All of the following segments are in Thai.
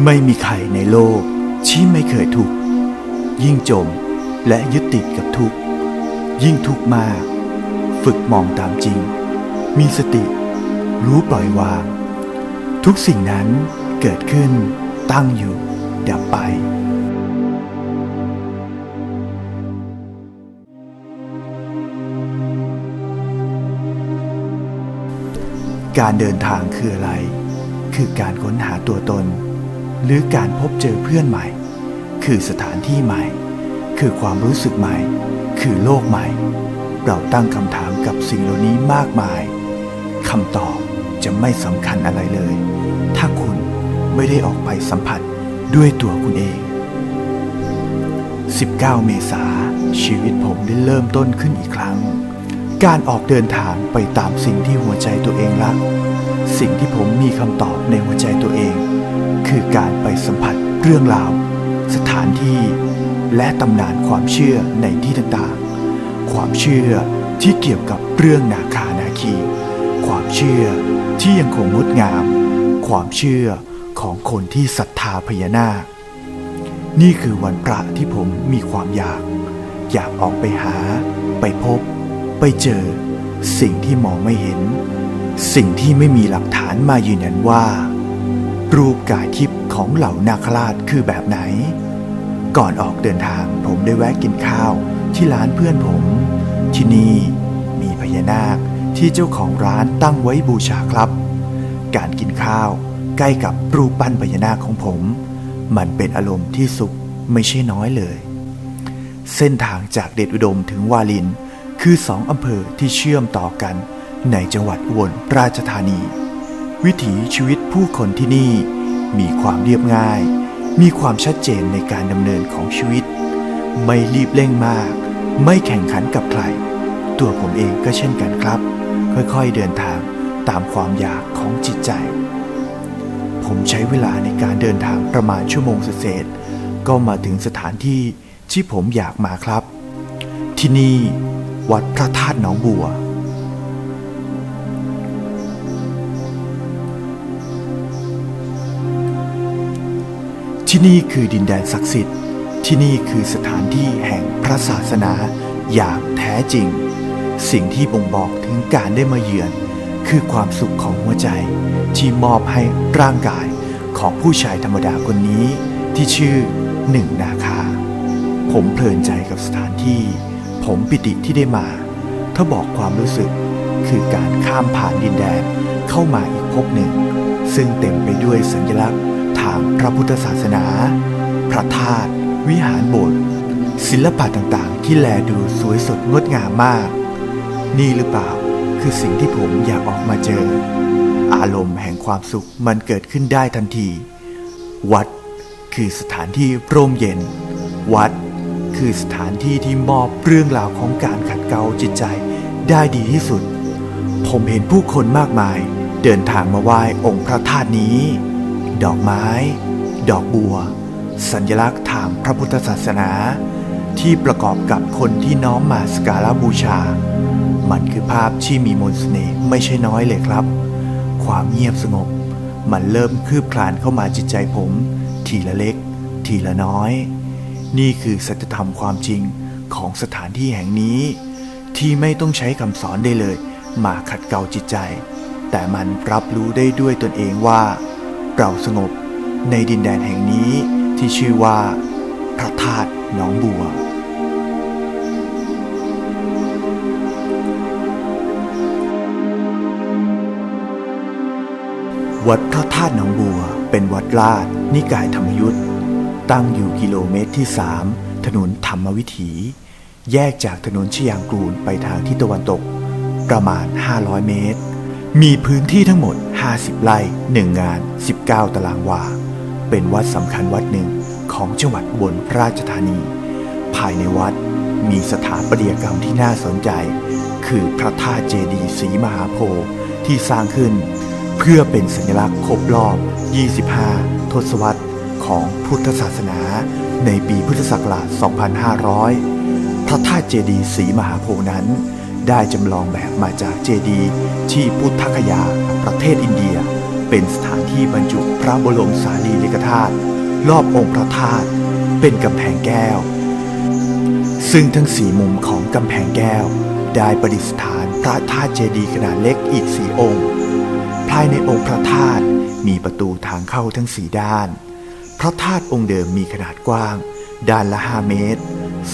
ไม่มีใครในโลกที่ไม่เคยทุกข์ยิ่งจมและยึดติดกับทุกข์ยิ่งทุกข์มาก ฝึกมองตามจริง มีสติ รู้ปล่อยวาง ทุกสิ่งนั้นเกิดขึ้น ตั้งอยู่ ดับไปการเดินทางคืออะไร คือการค้นหาตัวตน หรือการพบเจอเพื่อนใหม่ คือสถานที่ใหม่ คือความรู้สึกใหม่ คือโลกใหม่ เราตั้งคำถามกับสิ่งเหล่านี้มากมายคำตอบจะไม่สำคัญอะไรเลย ถ้าคุณไม่ได้ออกไปสัมผัสด้วยตัวคุณเอง 19 เมษาชีวิตผมได้เริ่มต้นขึ้นอีกครั้ง การออกเดินทางไปตามสิ่งที่หัวใจตัวเองรัก สิ่งที่ผมมีคำตอบในหัวใจตัวเอง คือการไปสัมผัสเรื่องราว สถานที่ และตำนานความเชื่อในที่ต่างๆ ความเชื่อที่เกี่ยวกับเรื่องนาคานาคี ความเชื่อที่ยังคงงดงาม ความเชื่อของคนที่ศรัทธาพญานาค นี่คือวันพระที่ผมมีความอยาก อยากออกไปหา ไปพบ ไปเจอ สิ่งที่มองไม่เห็น สิ่งที่ไม่มีหลักฐานมายืนยันว่า รูปกายทิพย์ของเหล่านาคราชคือแบบไหน ก่อนออกเดินทางผมได้แวะกินข้าวที่ร้านเพื่อนผม ที่นี่มีพญานาคที่เจ้าของร้านตั้งไว้บูชาครับ การกินข้าวใกล้กับรูปปั้นพญานาคของผม มันเป็นอารมณ์ที่สุขไม่ใช่น้อยเลย เส้นทางจากเดชอุดมถึงวาลิน คือสองอำเภอที่เชื่อมต่อกันในจังหวัดอุบลราชธานี วิถีชีวิตผู้คนที่นี่ มีความเรียบง่าย มีความชัดเจนในการดำเนินของชีวิต ไม่รีบเร่งมาก ไม่แข่งขันกับใคร ตัวผมเองก็เช่นกันครับ ค่อยๆเดินทางตามความอยากของจิตใจ ผมใช้เวลาในการเดินทางประมาณชั่วโมงเศษก็มาถึงสถานที่ที่ผมอยากมาครับ ที่นี่วัดพระธาตุหนองบัว ที่นี่คือดินแดนศักดิ์สิทธิ์ ที่นี่คือสถานที่แห่งพระศาสนาอย่างแท้จริง สิ่งที่บ่งบอกถึงการได้มาเยือน คือความสุขของหัวใจ ที่มอบให้ร่างกายของผู้ชายธรรมดาคนนี้ ที่ชื่อหนึ่งนาคา ผมเพลินใจกับสถานที่ ผมปิติที่ได้มา ถ้าบอกความรู้สึกคือการข้ามผ่านดินแดนเข้ามาอีกภพหนึ่ง ซึ่งเต็มไปด้วยสัญลักษณ์ ทางพระพุทธศาสนา พระธาตุวิหารโบสถ์ศิลปะต่างๆ ที่แลดูสวยสดงดงามมาก นี่หรือเปล่าคือสิ่งที่ผมอยากออกมาเจอ อารมณ์แห่งความสุขมันเกิดขึ้นได้ทันที วัดคือสถานที่ร่มเย็น วัดคือสถานที่ที่มอบเรื่องราวของการขัดเกลาจิตใจได้ดีที่สุด ผมเห็นผู้คนมากมาย เดินทางมาไหว้องค์พระธาตุนี้ ดอกไม้ ดอกบัว สัญลักษณ์ทางพระพุทธศาสนา ที่ประกอบกับคนที่น้อมมาสการะบูชา มันคือภาพที่มีมนต์เสน่ห์ไม่ใช่น้อยเลยครับ ความเงียบสงบ มันเริ่มคืบคลานเข้ามาจิตใจผม ทีละเล็ก ทีละน้อย นี่คือสัจธรรมความจริงของสถานที่แห่งนี้ ที่ไม่ต้องใช้คำสอนได้เลย มาขัดเกลาจิตใจ แต่มันรับรู้ได้ด้วยตนเองว่า เราสงบในดินแดนแห่งนี้ที่ชื่อว่า พระธาตุหนองบัว วัดพระธาตุหนองบัวเป็นวัดลาดนิกายธรรมยุทธ์ตั้งอยู่กิโลเมตรที่3ถนนธรรมวิถี แยกจากถนนชยางกูลไปทางทิศตะวันตก ประมาณ 500 เมตร มีพื้นที่ทั้งหมด 50 ไร่1งาน 19 ตารางวา เป็นวัดสำคัญวัดหนึ่งของจังหวัดอุบลราชธานี ภายในวัดมีสถาปัตยกรรมที่น่าสนใจ คือพระธาตุเจดีย์ศรีมหาโพธิ์ที่สร้างขึ้น เพื่อเป็นสัญลักษณ์ครบรอบ 25 ทศวรรษของพุทธศาสนา ในปีพุทธศักราช 2500 พระธาตุเจดีย์ศรีมหาโพธิ์นั้น ได้จำลองแบบมาจากเจดีย์ที่พุทธคยา ประเทศอินเดีย เป็นสถานที่บรรจุพระบรมสารีริกธาตุรอบองค์พระธาตุเป็นกำแพงแก้ว ซึ่งทั้งสี่มุมของกำแพงแก้ว ได้ประดิษฐานพระธาตุเจดีย์ขนาดเล็กอีกสี่องค์ ภายในองค์พระธาตุมีประตูทางเข้าทั้งสี่ด้าน พระธาตุองค์เดิมมีขนาดกว้าง ด้านละ 5 เมตร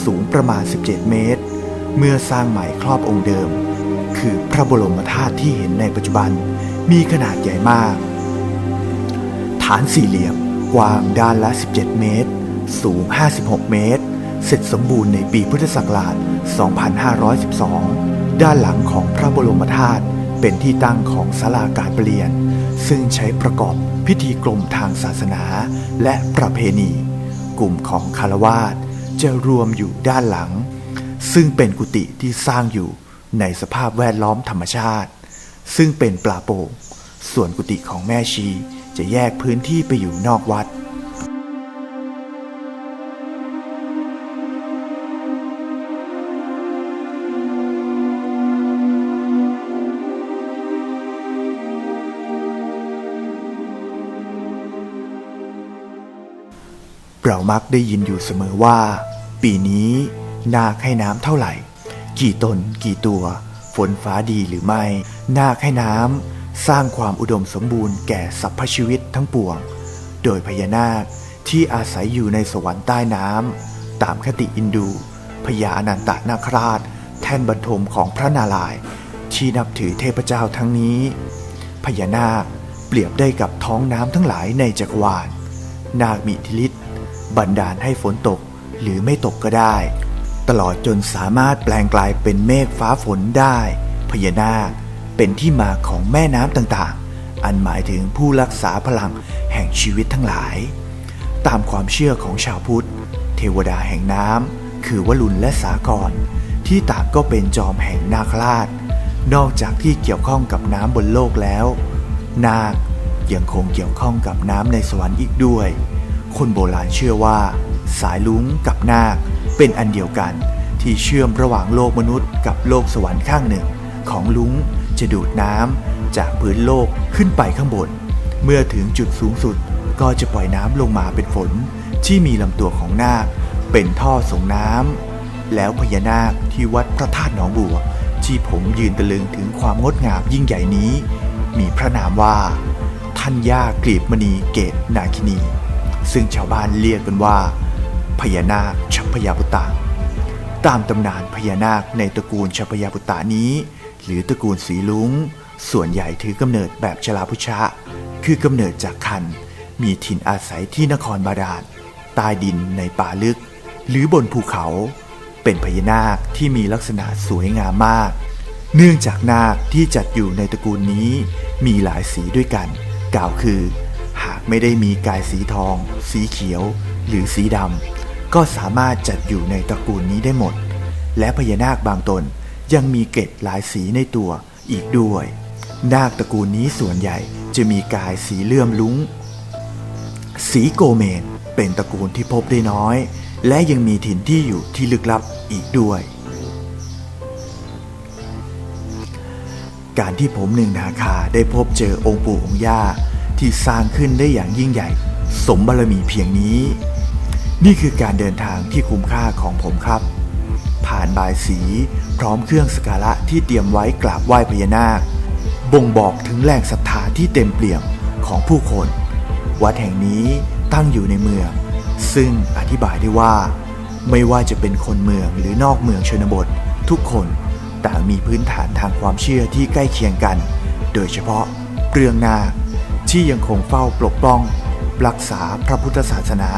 สูงประมาณ 17 เมตร เมื่อสร้างใหม่ครอบองค์เดิม คือพระบรมธาตุที่เห็นในปัจจุบันมีขนาดใหญ่มาก ฐานสี่เหลี่ยมกว้างด้านละ 17 เมตร สูง 56 เมตร เสร็จสมบูรณ์ในปีพุทธศักราช 2512 ด้านหลังของพระบรมธาตุเป็นที่ตั้งของศาลาการเประเรียน ซึ่งใช้ประกอบพิธีกรมทางศาสนาและประเพณี กลุ่มของคารวาสจะรวมอยู่ด้านหลัง ซึ่งเป็นกุฏิที่สร้างอยู่ในสภาพแวดล้อมธรรมชาติ ซึ่งเป็นปลาโป่งส่วนกุฏิของแม่ชีจะแยกพื้นที่ไปอยู่นอกวัด เรามักได้ยินอยู่เสมอว่า ปีนี้ นาคให้น้ำเท่าไหร่ กี่ตนกี่ตัว ฝนฟ้าดีหรือไม่ นาคให้น้ำสร้างความอุดมสมบูรณ์แก่สรรพชีวิตทั้งปวง โดยพญานาคที่อาศัยอยู่ในสวรรค์ใต้น้ำตามคติอินดูพญาอนันตนาคราช แท่นบรรทมของพระนารายณ์ที่นับถือเทพเจ้าทั้งนี้พญานาคเปรียบได้กับท้องน้ำทั้งหลายในจักรวาล นาคมีอิทธิฤทธิ์บันดาลให้ฝนตกหรือไม่ตกก็ได้ ตลอดจนสามารถแปลงกลายเป็นเมฆฟ้าฝนได้ พญานาคเป็นที่มาของแม่น้ำต่างๆ อันหมายถึงผู้รักษาพลังแห่งชีวิตทั้งหลาย ตามความเชื่อของชาวพุทธ เทวดาแห่งน้ำคือวลุนและสากร ที่ต่างก็เป็นจอมแห่งนาคราช นอกจากที่เกี่ยวข้องกับน้ำบนโลกแล้ว นาคยังคงเกี่ยวข้องกับน้ำในสวรรค์อีกด้วย คนโบราณเชื่อว่า สายลุงกับนาค เป็นอันเดียวกัน ที่เชื่อมระหว่างโลกมนุษย์กับโลกสวรรค์ข้างหนึ่ง ของลุงจะดูดน้ำจากพื้นโลกขึ้นไปข้างบน เมื่อถึงจุดสูงสุดก็จะปล่อยน้ำลงมาเป็นฝน ที่มีลำตัวของนาค เป็นท่อส่งน้ำแล้วพญานาคที่วัดพระธาตุหนองบัว ที่ผมยืนตะลึงถึงความงดงามยิ่งใหญ่นี้ มีพระนามว่าทัญญากรีบมณีเกตนาคินี ซึ่งชาวบ้านเรียกกันว่า พญานาคชัพยาปุตตะตามตำนานพญานาคในตระกูลชัพยาปุตตะนี้ หรือตระกูลสีลุงส่วนใหญ่ถือกำเนิดแบบชลาพุชะ คือกำเนิดจากคัน มีถิ่นอาศัยที่นครบาดาลใต้ดินในป่าลึก หรือบนภูเขา เป็นพญานาคที่มีลักษณะสวยงามมาก เนื่องจากนาคที่จัดอยู่ในตระกูลนี้ มีหลายสีด้วยกัน กล่าวคือ หากไม่ได้มีกายสีทอง สีเขียว หรือสีดำ ก็สามารถจัดอยู่ในตระกูลนี้ได้หมด และพญานาคบางตนยังมีเกล็ดหลายสีในตัวอีกด้วย นาคตระกูลนี้ส่วนใหญ่จะมีกายสีเลื่อมลุ้ง สีโกเมนเป็นตระกูลที่พบได้น้อย และยังมีถิ่นที่อยู่ที่ลึกลับอีกด้วย การที่ผมหนึ่งนาคาได้พบเจอองค์ปู่องค์ย่าที่สร้างขึ้นได้อย่างยิ่งใหญ่ สมบารมีเพียงนี้ นี่คือการเดินทางที่คุ้มค่าของผมครับ ผ่านบายสีพร้อมเครื่องสการะที่เตรียมไว้กราบไหว้พญานาค บ่งบอกถึงแรงศรัทธาที่เต็มเปี่ยมของผู้คน วัดแห่งนี้ตั้งอยู่ในเมือง ซึ่งอธิบายได้ว่า ไม่ว่าจะเป็นคนเมืองหรือนอกเมืองชนบท ทุกคนต่างมีพื้นฐานทางความเชื่อที่ใกล้เคียงกัน โดยเฉพาะเรื่องนาคที่ยังคงเฝ้าปกป้อง รักษาพระพุทธศาสนา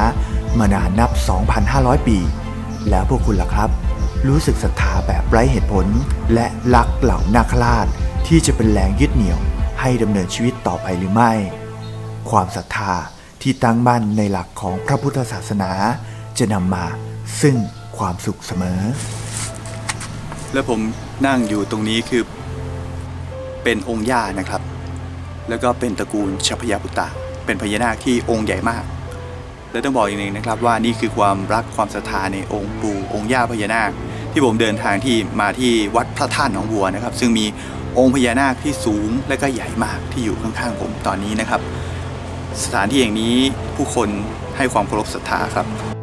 มานานนับ 2,500 ปี แล้วพวกคุณล่ะครับ รู้สึกศรัทธาแบบไร้เหตุผล และรักเหล่านาคราชที่จะเป็นแรงยึดเหนี่ยวให้ดำเนินชีวิตต่อไปหรือไม่ ความศรัทธาที่ตั้งมั่นในหลักของพระพุทธศาสนา จะนำมาซึ่งความสุขเสมอ แล้วผมนั่งอยู่ตรงนี้คือ เป็นองค์ย่านะครับ แล้วก็เป็นตระกูลชพยาปุตตะ เป็นพญานาคที่องค์ใหญ่มาก และต้องบอกอย่างหนึ่งนะครับว่านี่คือความรักความศรัทธาในองค์ปู่องค์ย่าพญานาค ที่ผมเดินทางที่มาที่วัดพระธาตุหนองบัวนะครับ ซึ่งมีองค์พญานาคที่สูงและก็ใหญ่มากที่อยู่ข้างๆผมตอนนี้นะครับ สถานที่แห่งนี้ผู้คนให้ความเคารพศรัทธาครับ